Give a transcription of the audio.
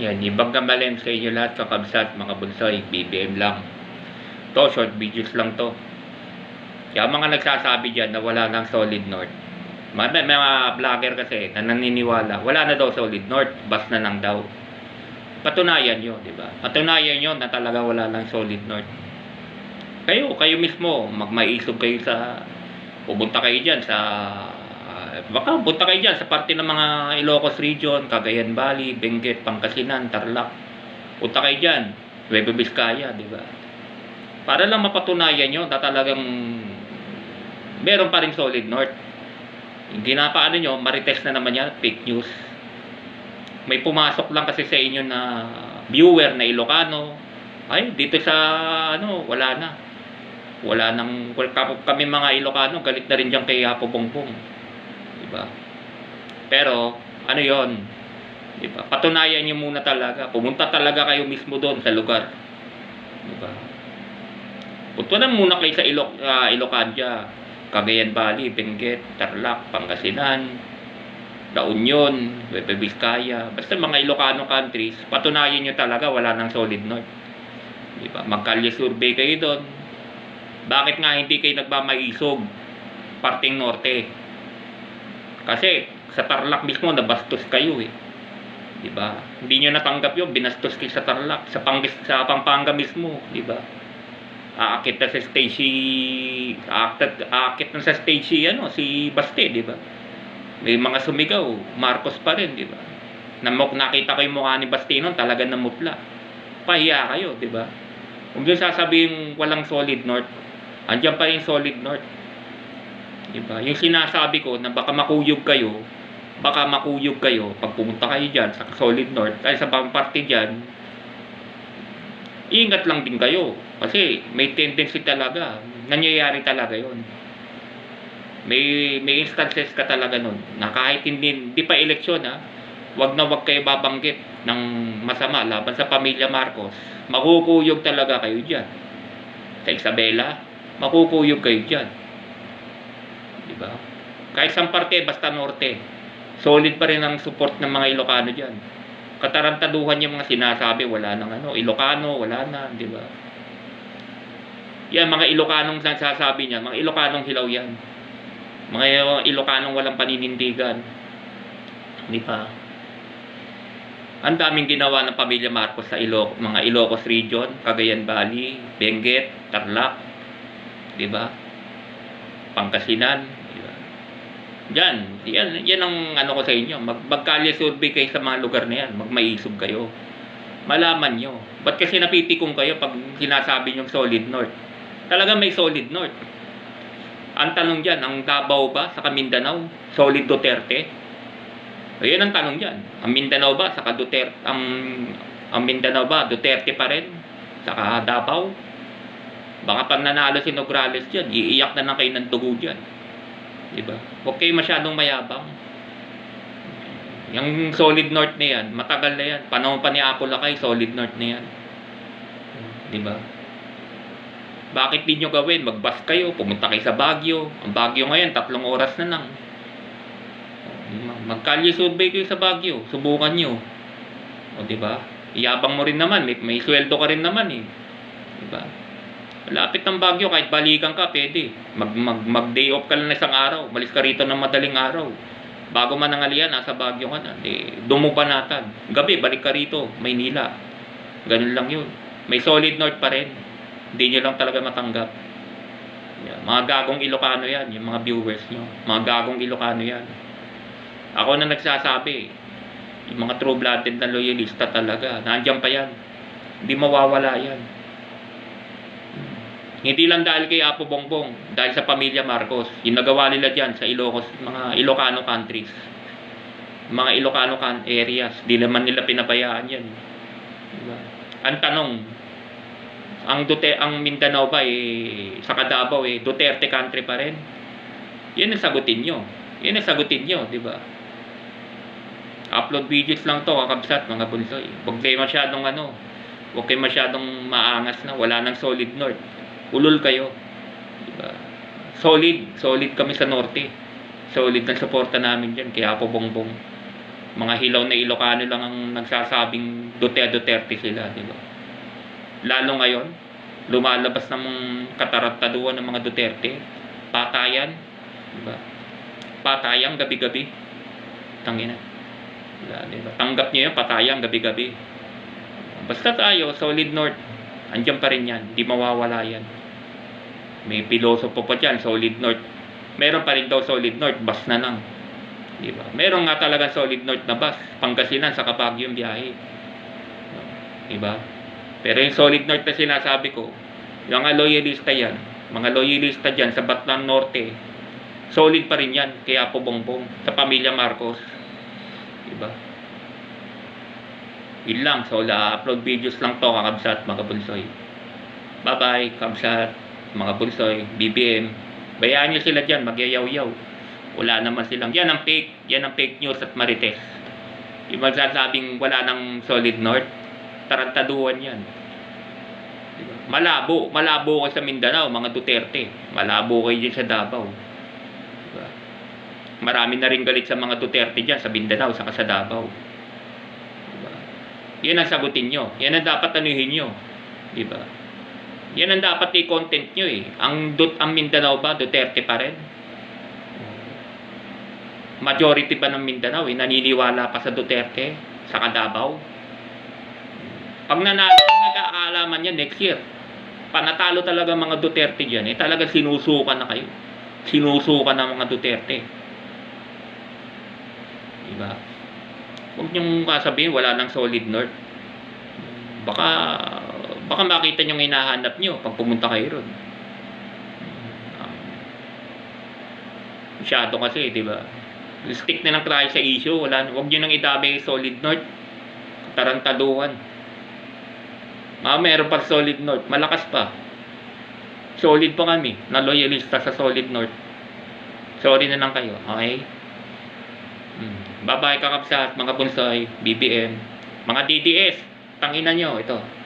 Yan, ibang gamalen sa inyo lahat, kakabsat, mga bunsoy, BBM lang. To, short videos lang to. Kaya mga nagsasabi dyan na wala ng solid north. Mga, may mga vlogger kasi na naniniwala, wala na daw solid north, bas na lang daw. Patunayan nyo, di ba? Patunayan nyo na talaga wala ng solid north. Kayo, kayo mismo, magmaisog kayo sa, pupunta kayo dyan sa, baka punta kayo dyan sa parte ng mga Ilocos region, Cagayan Valley, Benguet, Pangasinan, Tarlac. Punta kayo dyan, Nueva Vizcaya, di ba? Para lang mapatunayan nyo na talagang meron pa rin solid north. Ginapaano nyo, marites na naman yan, fake news. May pumasok lang kasi sa inyo na viewer na Ilocano. Ay, dito sa ano, wala na. Wala nang kami mga Ilocano, galit na rin diyan kay Apo Bongbong. 'Di ba? Pero ano 'yon? 'Di ba? Patunayan niyo muna talaga. Pumunta talaga kayo mismo doon sa lugar. 'Di ba? Punta na muna kayo sa Iloc uh, Ilocandia, Cagayan Valley, Benguet, Tarlac, Pangasinan, La Union, Nueva Vizcaya, basta mga Ilocano countries, patunayan nyo talaga wala nang solid north. Di ba? Magkalye survey kayo doon. Bakit nga hindi kayo nagmamaisog parting norte? Kasi sa Tarlac mismo nabastos kayo eh. Di ba? Hindi nyo natanggap yun, binastos kayo sa Tarlac, sa, Pangis, sa Pampanga mismo, di ba? Aakit na sa stage si aakit, aakit na sa stage si ano, si Baste, di ba? May mga sumigaw, Marcos pa rin, di ba? Namok nakita ko yung mukha ni Bastino, talaga namutla. Pahiya kayo, di ba? Kung yung sasabihin walang solid north, andyan pa rin solid north. Di ba? Yung sinasabi ko na baka makuyog kayo, baka makuyog kayo pag pumunta kayo dyan sa solid north, ay sa bang parte dyan, ingat lang din kayo. Kasi may tendency talaga, nangyayari talaga yon may may instances ka talaga nun na kahit hindi, hindi pa eleksyon ha wag na wag kayo babanggit ng masama laban sa pamilya Marcos makukuyog talaga kayo dyan sa Isabela makukuyog kayo dyan di ba kahit sa parte basta norte solid pa rin ang support ng mga Ilocano dyan katarantaduhan yung mga sinasabi wala nang ano Ilocano wala na di ba yan mga Ilocanong nagsasabi niya mga Ilocanong hilaw yan mga Ilocanong walang paninindigan. Di ba? Ang daming ginawa ng pamilya Marcos sa Ilo, mga Ilocos region, Cagayan Valley, Benguet, Tarlac, di ba? Pangasinan, Diyan, yan, yan ang ano ko sa inyo. Mag, magkalye survey kayo sa mga lugar na yan. Magmaisog kayo. Malaman nyo. Ba't kasi napitikong kayo pag sinasabi nyo solid north? Talaga may solid north. Ang tanong dyan, ang Davao ba sa Mindanao? Solid Duterte? Ayan ang tanong dyan. Ang Mindanao ba sa Duterte? Ang, ang Mindanao ba Duterte pa rin? Saka Davao? Baka pag nanalo si Nograles dyan, iiyak na lang kayo ng dugo dyan. Diba? Huwag kayo masyadong mayabang. Yung solid north na yan, matagal na yan. Panahon pa ni Apo Lakay, solid north na yan. Diba? Bakit di nyo gawin? Mag-bus kayo, pumunta kayo sa Baguio. Ang Baguio ngayon, tatlong oras na lang. Magkalye survey kayo sa Baguio. Subukan nyo. O, di ba? Iyabang mo rin naman. May, may sweldo ka rin naman eh. Di ba? Lapit ng Baguio, kahit balikan ka, pwede. Mag, mag, mag-day off ka lang isang araw. Malis ka rito ng madaling araw. Bago man ang aliyan, nasa Baguio ka na. Di, dumubanatan. Gabi, balik ka rito. Maynila. Ganun lang yun. May solid north pa rin. Hindi nyo lang talaga matanggap. Yan. Mga gagong Ilocano yan, yung mga viewers nyo. Mga gagong Ilocano yan. Ako na nagsasabi, yung mga true-blooded na loyalista talaga, nandiyan pa yan. Hindi mawawala yan. Hindi lang dahil kay Apo Bongbong, dahil sa pamilya Marcos. Yung nagawa nila dyan sa Ilocos, mga Ilocano countries. Mga Ilocano can areas. Di naman nila pinabayaan yan. Diba? Ang tanong, ang Duterte, ang Mindanao ba eh, sa Davao eh, Duterte country pa rin. Yan ang sagutin nyo. Yan ang sagutin nyo, di ba? Upload videos lang to, kakabsat, mga bunsoy. Huwag kayo masyadong ano, huwag kayo masyadong maangas na, wala nang solid north. Ulol kayo. Di ba? Solid, solid kami sa norte. Solid ang suporta namin dyan, kaya po bongbong. Mga hilaw na Ilocano lang ang nagsasabing Duterte Duterte sila, di ba? Lalo ngayon, lumalabas ng katarantaduan ng mga Duterte, patayan, di ba? Patayan gabi-gabi. Tangina. Diba, di ba? Tanggap niyo yun, patayan gabi-gabi. Basta tayo, solid north, andyan pa rin yan, di mawawala yan. May pilosopo pa dyan, solid north. Meron pa rin daw solid north, bus na lang. Di ba? Meron nga talaga solid north na bus, Pangasinan sa Baguio yung biyahe. Di ba? Pero yung solid north na sinasabi ko, yung mga loyalista yan, mga loyalista dyan sa Batlan Norte, solid pa rin yan, kaya po bongbong, sa pamilya Marcos. Di ba? Yun lang, so la-upload videos lang to, kakabsat, mga bunsoy. Bye-bye, kabsat, mga bunsoy, BBM. Bayaan nyo sila dyan, magyayaw-yaw. Wala naman silang, yan ang fake, yan ang fake news at marites. Yung magsasabing wala ng solid north, tarantaduhan yan. Diba? Malabo, malabo kayo sa Mindanao, mga Duterte. Malabo kayo dyan sa Davao. Diba? Marami na rin galit sa mga Duterte dyan sa Mindanao, saka sa Davao. Diba? Yan ang sagutin nyo. Yan ang dapat anuhin nyo. Diba? Yan ang dapat i-content nyo eh. Ang, Dut ang Mindanao ba, Duterte pa rin? Majority ba ng Mindanao eh, naniniwala pa sa Duterte, sa Davao? Pag nanalo, nag-aalaman yan next year. Panatalo talaga mga Duterte dyan, eh talaga sinusukan na kayo. Sinusukan ng mga Duterte. Diba? Huwag niyong kasabihin, wala nang solid north. Baka, baka makita niyong hinahanap niyo pag pumunta kayo ron. Ah. Masyado kasi, di ba? Stick na lang tayo sa issue. Wala, huwag niyo nang idami solid north. Tarantaduhan. Ah, meron pa solid north. Malakas pa. Solid pa kami. Na loyalista sa solid north. Sorry na lang kayo. Okay? Hmm. Bye-bye kakapsat, mga bunsoy, BBM, mga DDS. Tangina nyo, ito.